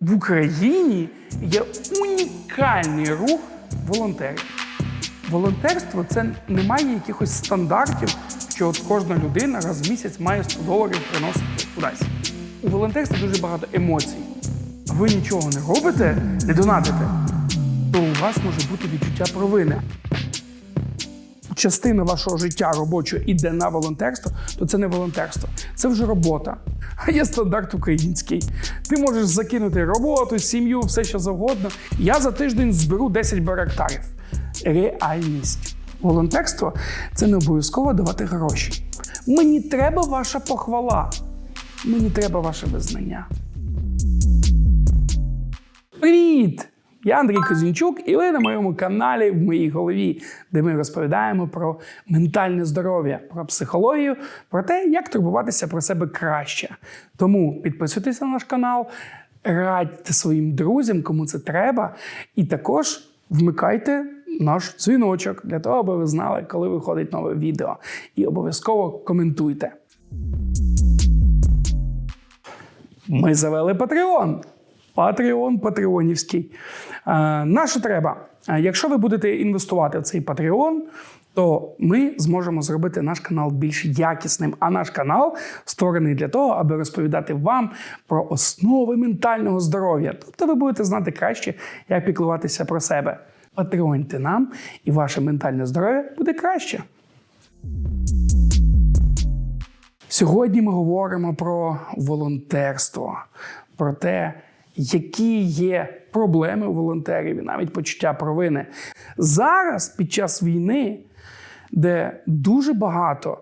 В Україні є унікальний рух волонтерів. Волонтерство це не має якихось стандартів, що от кожна людина раз в місяць має 100 доларів приносити кудись. У волонтерстві дуже багато емоцій. Ви нічого не робите, не донатите, то у вас може бути відчуття провини. Частина вашого життя робочого іде на волонтерство, то це не волонтерство, це вже робота. А є стандарт український. Ти можеш закинути роботу, сім'ю, все що завгодно. Я за тиждень зберу 10 барактарів. Реальність. Волонтерство це не обов'язково давати гроші. Мені треба ваша похвала. Мені треба ваше визнання. Привіт! Я Андрій Козінчук, і ви на моєму каналі в моїй голові, де ми розповідаємо про ментальне здоров'я, про психологію, про те, як турбуватися про себе краще. Тому підписуйтесь на наш канал, радьте своїм друзям, кому це треба, і також вмикайте наш дзвіночок для того, аби ви знали, коли виходить нове відео. І обов'язково коментуйте. Ми завели Patreon. Patreon патреонівський. Е, на що треба? Е, Якщо ви будете інвестувати в цей Patreon, то ми зможемо зробити наш канал більш якісним. А наш канал створений для того, аби розповідати вам про основи ментального здоров'я. Тобто ви будете знати краще, як піклуватися про себе. Патреоньте нам, і ваше ментальне здоров'я буде краще. Сьогодні ми говоримо про волонтерство, про те, які є проблеми у волонтерів і навіть почуття провини. Зараз, під час війни, де дуже багато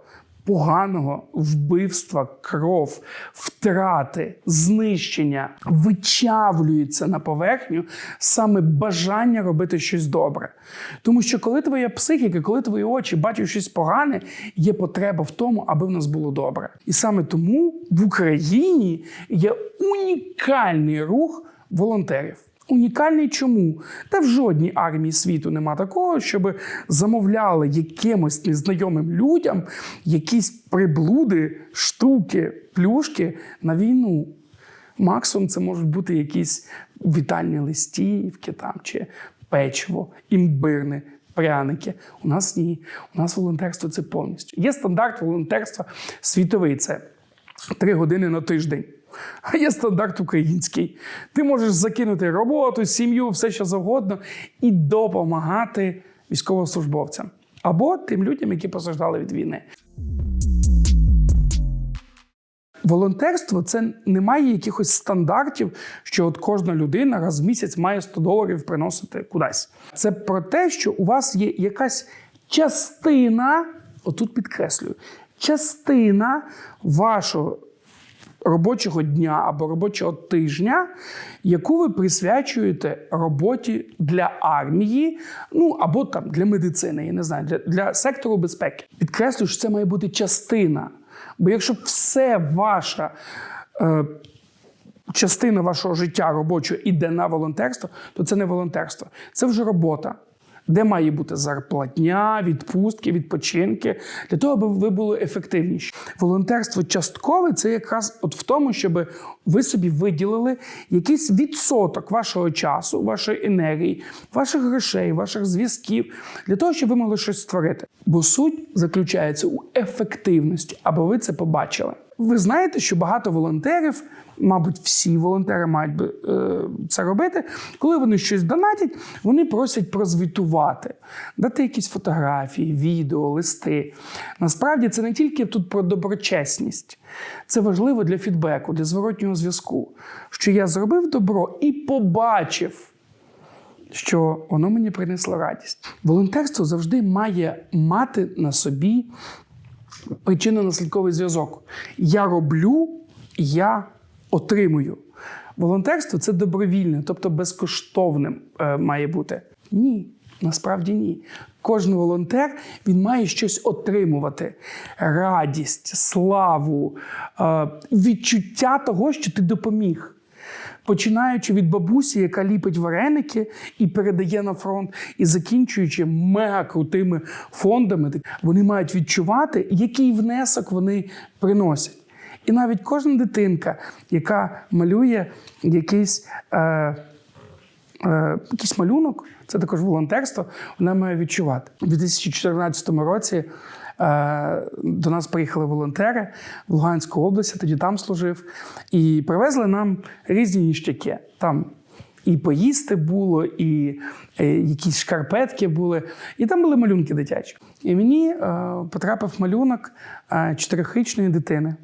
поганого вбивства, кров, втрати, знищення вичавлюється на поверхню саме бажання робити щось добре. Тому що коли твоя психіка, коли твої очі бачать щось погане, є потреба в тому, аби в нас було добре. І саме тому в Україні є унікальний рух волонтерів. Унікальний чому? Та в жодній армії світу нема такого, щоб замовляли якимось незнайомим людям якісь приблуди, штуки, плюшки на війну. Максимум це можуть бути якісь вітальні листівки там, чи печиво, імбирне, пряники. У нас ні. У нас волонтерство це повністю. Є стандарт волонтерства світовий. Це три години на тиждень. А є стандарт український. Ти можеш закинути роботу, сім'ю, все що завгодно, і допомагати військовослужбовцям або тим людям, які постраждали від війни. Волонтерство це не має якихось стандартів, що от кожна людина раз в місяць має 100 доларів приносити кудись. Це про те, що у вас є якась частина, отут підкреслюю, частина вашого робочого дня або робочого тижня, яку ви присвячуєте роботі для армії, ну або там для медицини, я не знаю, для, для сектору безпеки. Підкреслюю, що це має бути частина. Бо якщо все ваша. Е, Частина вашого життя робочого іде на волонтерство, то це не волонтерство, це вже робота, де має бути зарплатня, відпустки, відпочинки для того, аби ви були ефективніші. Волонтерство часткове це якраз от в тому, щоб ви собі виділили якийсь відсоток вашого часу, вашої енергії, ваших грошей, ваших зв'язків для того, щоб ви могли щось створити. Бо суть заключається у ефективності, аби ви це побачили. Ви знаєте, що багато волонтерів, мабуть, всі волонтери мають би е, це робити. Коли вони щось донатять, вони просять прозвітувати, дати якісь фотографії, відео, листи. Насправді це не тільки тут про доброчесність, це важливо для фідбеку, для зворотнього зв'язку. Що я зробив добро і побачив. Що воно мені принесло радість. Волонтерство завжди має мати на собі причинно-наслідковий зв'язок. Я роблю, я отримую. Волонтерство це добровільне, тобто безкоштовним е, має бути. Ні, насправді ні. Кожен волонтер він має щось отримувати: радість, славу, е, відчуття того, що ти допоміг. Починаючи від бабусі, яка ліпить вареники і передає на фронт, і закінчуючи мега крутими фондами, вони мають відчувати, який внесок вони приносять. І навіть кожна дитинка, яка малює якийсь. Е, е, якийсь малюнок, це також волонтерство, вона має відчувати. У 2014 році до нас приїхали волонтери в Луганську область, тоді там служив, і привезли нам різні ніштяки. Там і поїсти було, і е, якісь шкарпетки були, і там були малюнки дитячі. І мені е, потрапив малюнок е, чотирьохрічної дитини.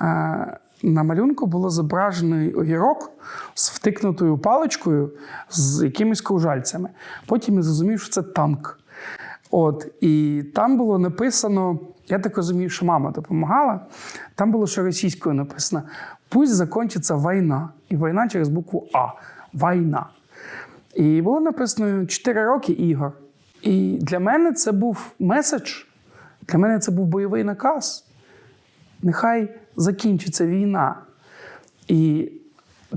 Е, на малюнку було зображений огірок з втикнутою паличкою з якимись кружальцями. Потім я зрозумів, що це танк. От, і там було написано, я так розумію, що мама допомагала. Там було ще російською написано: пусть закінчиться війна. І війна через букву А. Війна. І було написано 4 роки ігор. І для мене це був меседж, для мене це був бойовий наказ. Нехай закінчиться війна. І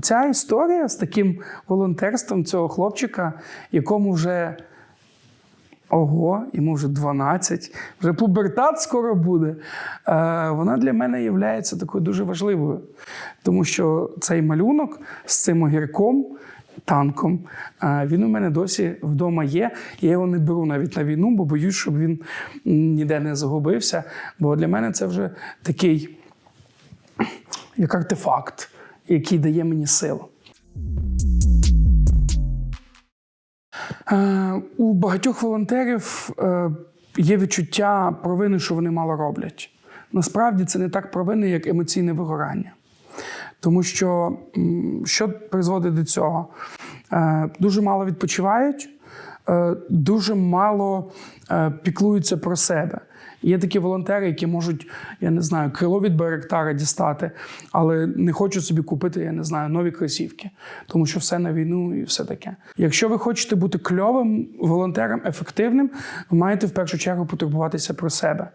ця історія з таким волонтерством цього хлопчика, якому вже ого, йому вже 12, вже пубертат скоро буде. е, Вона для мене є такою дуже важливою. Тому що цей малюнок з цим огірком, танком, е, він у мене досі вдома є. Я його не беру навіть на війну, бо боюсь, щоб він ніде не загубився. Бо для мене це вже такий як артефакт, який дає мені силу. У багатьох волонтерів е, є відчуття провини, що вони мало роблять. Насправді це не так провини, як емоційне вигорання. Тому що що призводить до цього? Е, Дуже мало відпочивають, е, дуже мало е, піклуються про себе. Є такі волонтери, які можуть, я не знаю, крило від Беректара дістати, але не хочуть собі купити, я не знаю, нові кросівки, тому що все на війну і все таке. Якщо ви хочете бути кльовим волонтером, ефективним, ви маєте в першу чергу потурбуватися про себе.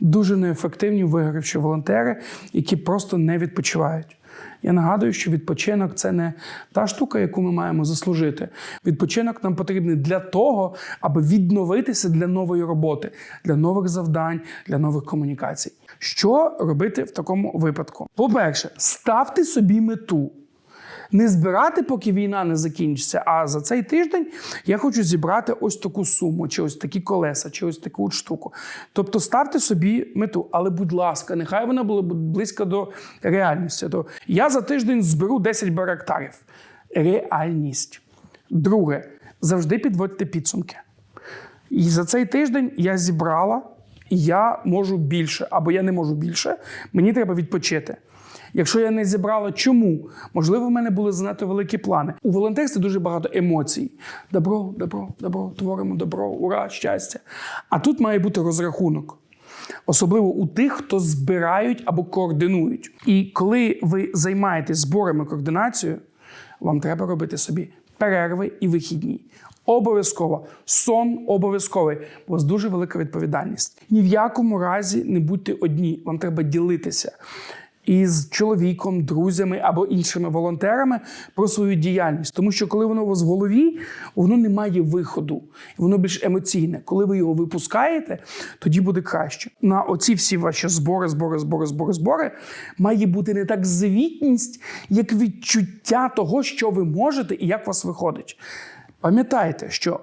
Дуже неефективні вигравші волонтери, які просто не відпочивають. Я нагадую, що відпочинок це не та штука, яку ми маємо заслужити. Відпочинок нам потрібний для того, аби відновитися для нової роботи, для нових завдань, для нових комунікацій. Що робити в такому випадку? По-перше, ставте собі мету. Не збирати, поки війна не закінчиться. А за цей тиждень я хочу зібрати ось таку суму, чи ось такі колеса, чи ось таку штуку. Тобто ставте собі мету, але будь ласка, нехай вона була близька до реальності. То я за тиждень зберу 10 барактарів. Реальність. Друге, завжди підводьте підсумки. І за цей тиждень я зібрала, я можу більше, або я не можу більше. Мені треба відпочити. Якщо я не зібрала, чому? Можливо, в мене були занадто великі плани. У волонтерстві дуже багато емоцій: добро, добро, добро, творимо добро, ура, щастя. А тут має бути розрахунок. Особливо у тих, хто збирають або координують. І коли ви займаєтесь зборами координацією, вам треба робити собі перерви і вихідні. Обов'язково сон обов'язковий. У вас дуже велика відповідальність. Ні в якому разі не будьте одні. Вам треба ділитися із чоловіком, друзями або іншими волонтерами про свою діяльність. Тому що коли воно у вас в голові, воно не має виходу, воно більш емоційне. Коли ви його випускаєте, тоді буде краще. На оці всі ваші збори, збори, збори, збори, збори має бути не так звітність, як відчуття того, що ви можете і як у вас виходить. Пам'ятайте, що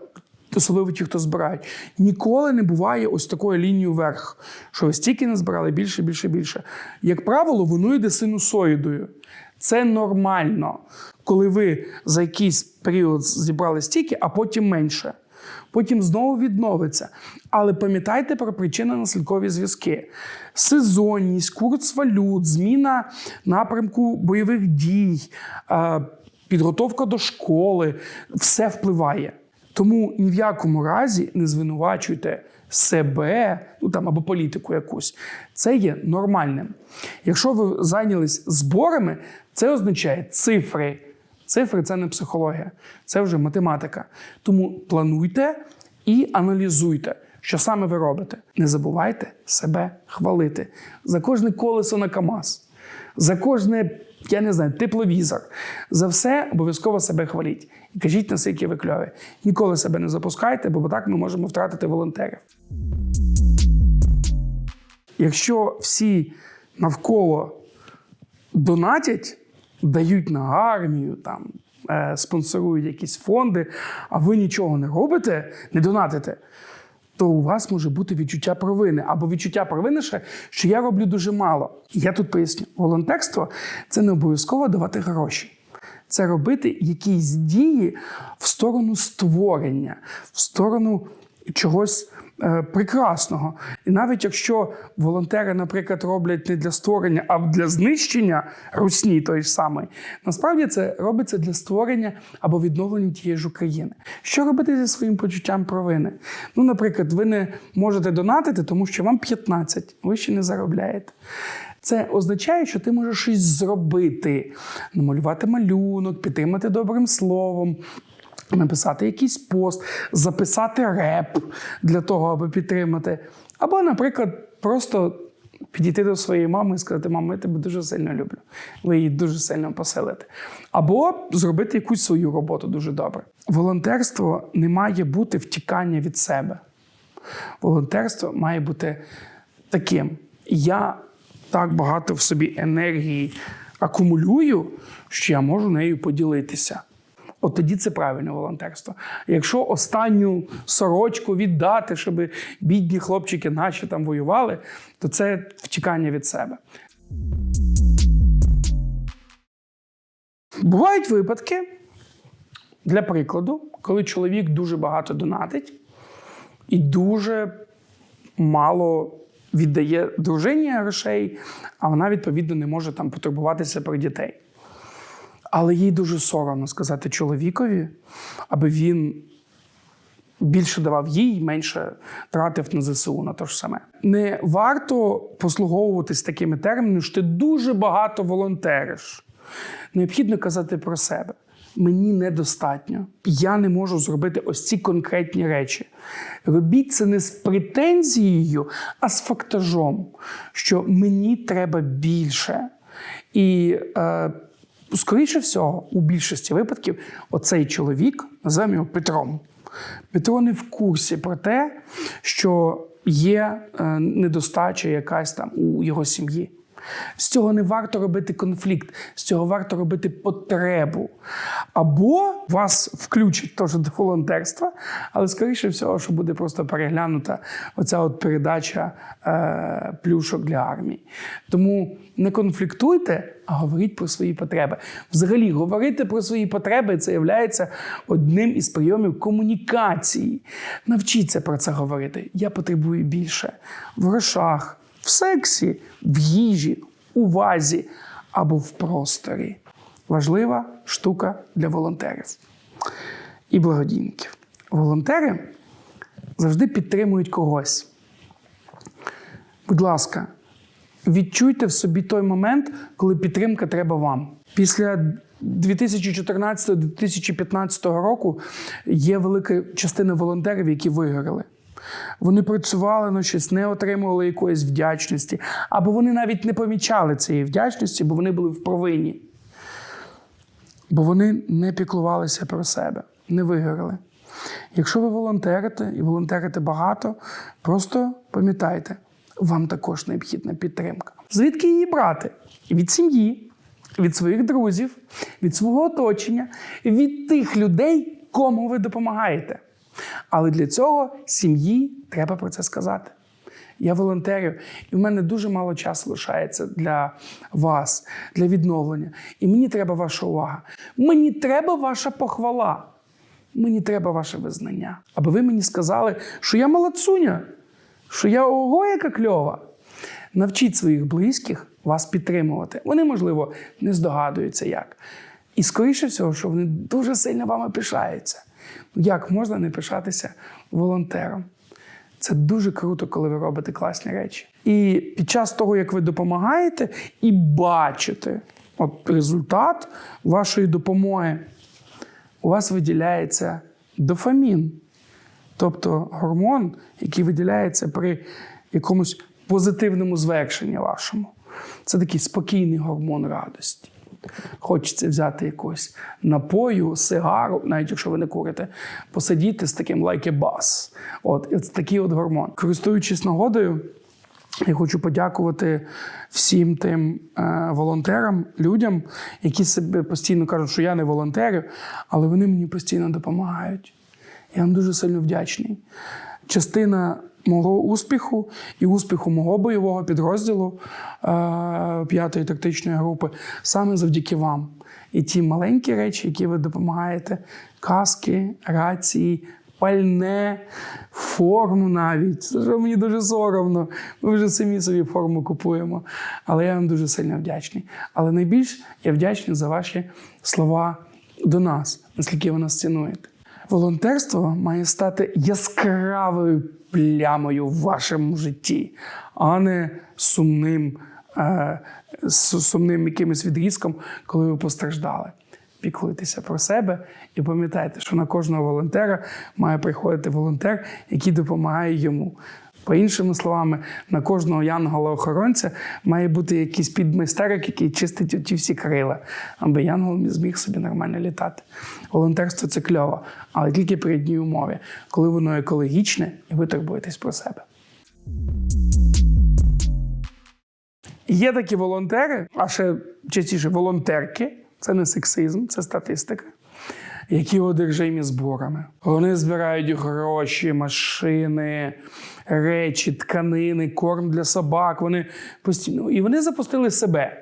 особливо ті, хто збирають, ніколи не буває ось такої лінії вверх, що ви стільки не збирали більше, більше, більше. Як правило, воно йде синусоїдою. Це нормально, коли ви за якийсь період зібрали стільки, а потім менше. Потім знову відновиться. Але пам'ятайте про причинно-наслідкові зв'язки: сезонність, курс валют, зміна напрямку бойових дій, підготовка до школи все впливає. Тому ні в якому разі не звинувачуйте себе, ну там або політику якусь. Це є нормальним. Якщо ви зайнялись зборами, це означає цифри. Цифри це не психологія, це вже математика. Тому плануйте і аналізуйте, що саме ви робите. Не забувайте себе хвалити за кожне колесо на КАМАЗ, за кожне, я не знаю, тепловізор. За все обов'язково себе хваліть. І кажіть, наскільки ви кльові. Ніколи себе не запускайте, бо так ми можемо втратити волонтерів. Якщо всі навколо донатять, дають на армію, там, е, спонсорують якісь фонди, а ви нічого не робите, не донатите, то у вас може бути відчуття провини або відчуття провини ще, що я роблю дуже мало. Я тут поясню: волонтерство це не обов'язково давати гроші. Це робити якісь дії в сторону створення, в сторону чогось е, прекрасного. І навіть якщо волонтери, наприклад, роблять не для створення, а для знищення русні той самий, насправді це робиться для створення або відновлення тієї ж України. Що робити зі своїм почуттям провини? Ну, наприклад, ви не можете донатити, тому що вам 15, ви ще не заробляєте. Це означає, що ти можеш щось зробити, намалювати малюнок, підтримати добрим словом, написати якийсь пост, записати реп для того, аби підтримати. Або, наприклад, просто підійти до своєї мами і сказати: мама, я тебе дуже сильно люблю. Ви її дуже сильно поселите. Або зробити якусь свою роботу дуже добре. Волонтерство не має бути втікання від себе. Волонтерство має бути таким. Я так багато в собі енергії акумулюю, що я можу нею поділитися. От тоді це правильне волонтерство. Якщо останню сорочку віддати, щоб бідні хлопчики наші там воювали, то це втікання від себе. Бувають випадки, для прикладу, коли чоловік дуже багато донатить і дуже мало віддає дружині грошей, а вона, відповідно, не може там потурбуватися про дітей. Але їй дуже соромно сказати чоловікові, аби він більше давав їй, менше тратив на ЗСУ на те ж саме. Не варто послуговуватись такими термінами, що ти дуже багато волонтериш. Необхідно казати про себе. Мені недостатньо. Я не можу зробити ось ці конкретні речі. Робіть це не з претензією, а з фактажом, що мені треба більше. І е, скоріше всього, у більшості випадків, оцей чоловік, називаємо його Петром. Петро не в курсі про те, що є е, недостача якась там у його сім'ї. З цього не варто робити конфлікт, з цього варто робити потребу. Або вас включать теж до волонтерства, але скоріше всього, що буде просто переглянута оця от передача е, плюшок для армії. Тому не конфліктуйте, а говоріть про свої потреби. Взагалі, говорити про свої потреби це є одним із прийомів комунікації. Навчіться про це говорити. Я потребую більше в грошах в сексі, в їжі, увазі або в просторі. Важлива штука для волонтерів і благодійників. Волонтери завжди підтримують когось. Будь ласка, відчуйте в собі той момент, коли підтримка треба вам. Після 2014-2015 року є велика частина волонтерів, які вигорали. Вони працювали на щось, не отримували якоїсь вдячності, або вони навіть не помічали цієї вдячності, бо вони були в провині. Бо вони не піклувалися про себе, не вигорали. Якщо ви волонтерите і волонтерите багато, просто пам'ятайте, вам також необхідна підтримка. Звідки її брати? Від сім'ї, від своїх друзів, від свого оточення, від тих людей, кому ви допомагаєте. Але для цього сім'ї треба про це сказати. Я волонтерю, і в мене дуже мало часу лишається для вас, для відновлення. І мені треба ваша увага. Мені треба ваша похвала. Мені треба ваше визнання. Аби ви мені сказали, що я молодцуня, що я ого, яка кльова. Навчіть своїх близьких вас підтримувати. Вони, можливо, не здогадуються як. І скоріше всього, що вони дуже сильно вами пишаються. Як можна не пишатися волонтером? Це дуже круто, коли ви робите класні речі. І під час того, як ви допомагаєте, і бачите от результат вашої допомоги, у вас виділяється дофамін, тобто гормон, який виділяється при якомусь позитивному звершенні вашому. Це такий спокійний гормон радості. Хочеться взяти якогось напою, сигару, навіть якщо ви не курите, посидіти з таким bus. От, от такий от гормон. Користуючись нагодою, Я хочу подякувати всім тим е, волонтерам, людям, які себе постійно кажуть, що я не волонтерю, але вони мені постійно допомагають. Я вам дуже сильно вдячний. Частина мого успіху і успіху мого бойового підрозділу е, 5-ї тактичної групи саме завдяки вам. І ті маленькі речі, які ви допомагаєте: каски, рації, пальне, форму навіть. Це мені дуже соромно. Ми вже самі собі форму купуємо. Але я вам дуже сильно вдячний. Але найбільш я вдячний за ваші слова до нас, наскільки ви нас цінуєте. Волонтерство має стати яскравою плямою в вашому житті, а не сумним, е, сумним якимось відрізком, коли ви постраждали. Піклуйтеся про себе і пам'ятайте, що на кожного волонтера має приходити волонтер, який допомагає йому. По-іншими словами, на кожного янгола-охоронця має бути якийсь підмайстерик, який чистить оті всі крила, аби янгол зміг собі нормально літати. Волонтерство це кльово, але тільки при одній умові, коли воно екологічне і ви турбуєтесь про себе. Є такі волонтери, а ще частіше волонтерки, це не сексизм, це статистика, які одержимі зборами. Вони збирають гроші, машини, речі, тканини, корм для собак. Вони постійно і вони запустили себе.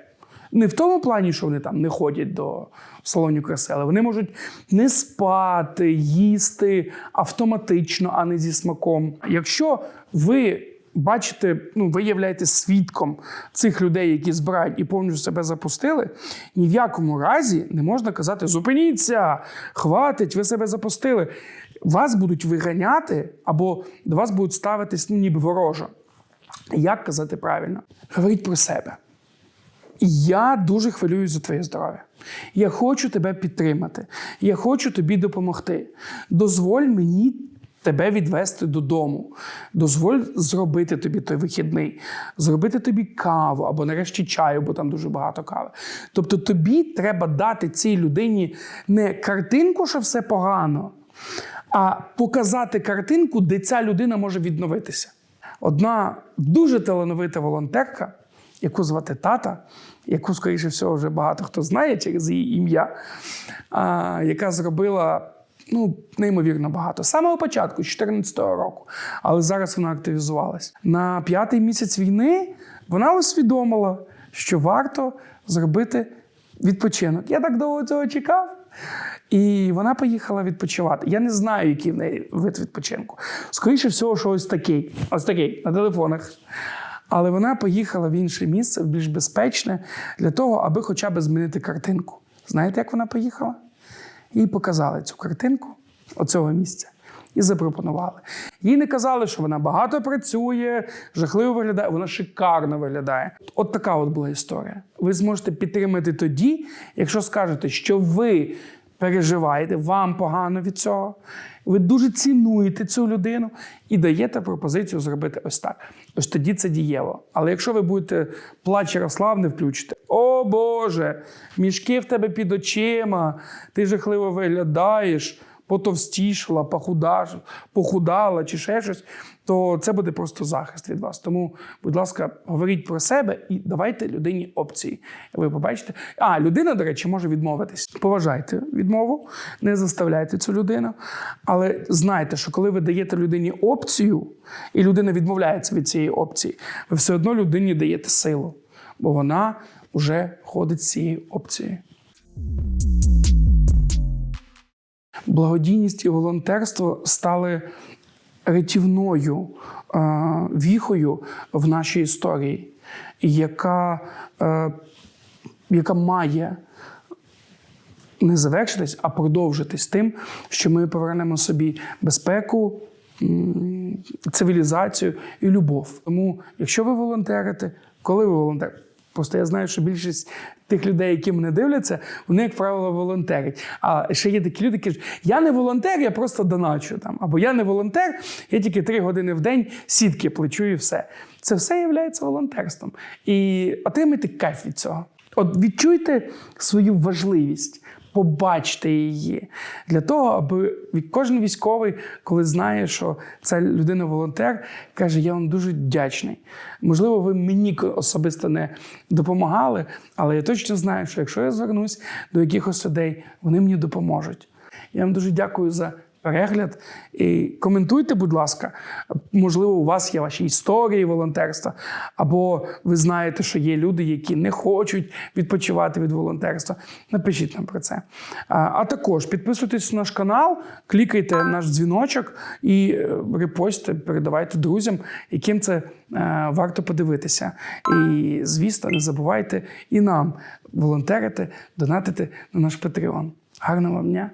Не в тому плані, що вони там не ходять до салонів краси, але вони можуть не спати, їсти автоматично, а не зі смаком. Якщо ви бачите, ну ви являєтесь свідком цих людей, які збирають і повністю себе запустили, ні в якому разі не можна казати: зупиніться, хватить, ви себе запустили. Вас будуть виганяти або до вас будуть ставитись ну, ніби ворожо. Як казати правильно? Говоріть про себе. Я дуже хвилююсь за твоє здоров'я. Я хочу тебе підтримати. Я хочу тобі допомогти. Дозволь мені тебе відвести додому. Дозволь зробити тобі той вихідний, зробити тобі каву або нарешті чаю, бо там дуже багато кави. Тобто тобі треба дати цій людині не картинку, що все погано, а показати картинку, де ця людина може відновитися. Одна дуже талановита волонтерка, яку звати тата, яку, скоріше всього, вже багато хто знає через її ім'я, яка зробила ну, неймовірно багато. З самого початку, 2014 року, але зараз вона активізувалась. На п'ятий місяць війни вона усвідомила, що варто зробити відпочинок. Я так довго цього чекав. І вона поїхала відпочивати. Я не знаю, який в неї вид відпочинку. Скоріше всього, що ось такий, ось такий на телефонах. Але вона поїхала в інше місце, в більш безпечне, для того, аби хоча б змінити картинку. Знаєте, як вона поїхала? Їй показали цю картинку оцього місця і запропонували. Їй не казали, що вона багато працює, жахливо виглядає, вона шикарно виглядає. От така от була історія. Ви зможете підтримати тоді, якщо скажете, що ви переживаєте, вам погано від цього. Ви дуже цінуєте цю людину і даєте пропозицію зробити ось так. Ось тоді це дієво. Але якщо ви будете плач Ярослав не включите, о Боже, мішки в тебе під очима, ти жахливо виглядаєш, потовстішала, похудаш, похудала чи ще щось, то це буде просто захист від вас. Тому, будь ласка, говоріть про себе і давайте людині опції. Ви побачите. А, людина, до речі, може відмовитись. Поважайте відмову, не заставляйте цю людину. Але знайте, що коли ви даєте людині опцію, і людина відмовляється від цієї опції, ви все одно людині даєте силу, бо вона вже ходить з цією опцією. Благодійність і волонтерство стали рятівною е, віхою в нашій історії, яка, е, яка має не завершитись, а продовжитись тим, що ми повернемо собі безпеку, цивілізацію і любов. Тому, якщо ви волонтерите, коли ви волонтерите? Просто я знаю, що більшість тих людей, які мене дивляться, вони, як правило, волонтерять. А ще є такі люди, які кажуть, я не волонтер, я просто доначу там. Або я не волонтер, я тільки три години в день сітки плечу і все. Це все є волонтерством. І отримайте кайф від цього. От відчуйте свою важливість, побачте її для того, аби кожен військовий, коли знає, що ця людина волонтер, каже: Я вам дуже вдячний. Можливо, ви мені особисто не допомагали, але я точно знаю, що якщо я звернусь до якихось людей, вони мені допоможуть. Я вам дуже дякую за перегляд. І коментуйте, будь ласка. Можливо, у вас є ваші історії волонтерства, або ви знаєте, що є люди, які не хочуть відпочивати від волонтерства. Напишіть нам про це. А, також підписуйтесь на наш канал, клікайте наш дзвіночок і е, репостите, передавайте друзям, яким це е, варто подивитися. І, звісно, не забувайте і нам волонтерити, донатити на наш Patreon. Гарного вам дня!